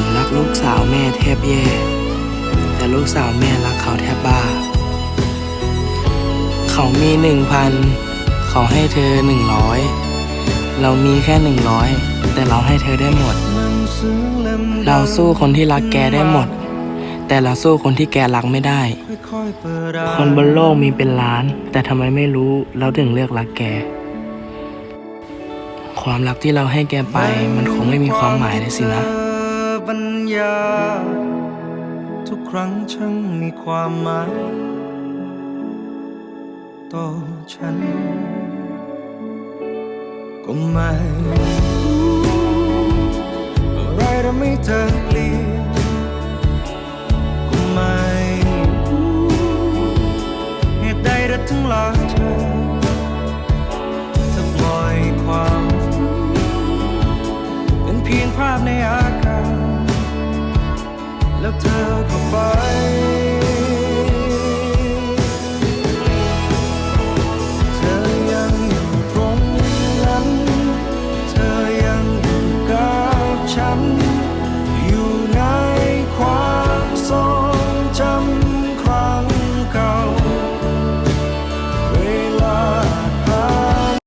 ผมรักลูกสาวแม่แทบแย่ แต่ลูกสาวแม่รักเขาแทบบ้า เขามีหนึ่งพันเขาให้เธอหนึ่งร้อยเรามีแค่หนึ่งร้อยแต่เราให้เธอได้หมด เราสู้คนที่รักแกได้หมด แต่เราสู้คนที่แกรักไม่ได้ คนบนโลกมีเป็นล้าน แต่ทำไมไม่รู้เราถึงเลือกรักแก ความรักที่เราให้แกไปมันคงไม่มีความหมายเลยสินะ บรรยาทุกครั้งช่างมีความหมาย ต่อฉัน ก็ไม่อะไรทำให้เธอเปลี่ยนก็ไม่เหตุใดเธอถึงลาเธอเธอปล่อยความ เป็นเพียงภาพในอากาศ แล้วเธอก็ไป เธอยังอยู่ตรงนั้น เธอยังอยู่กับฉัน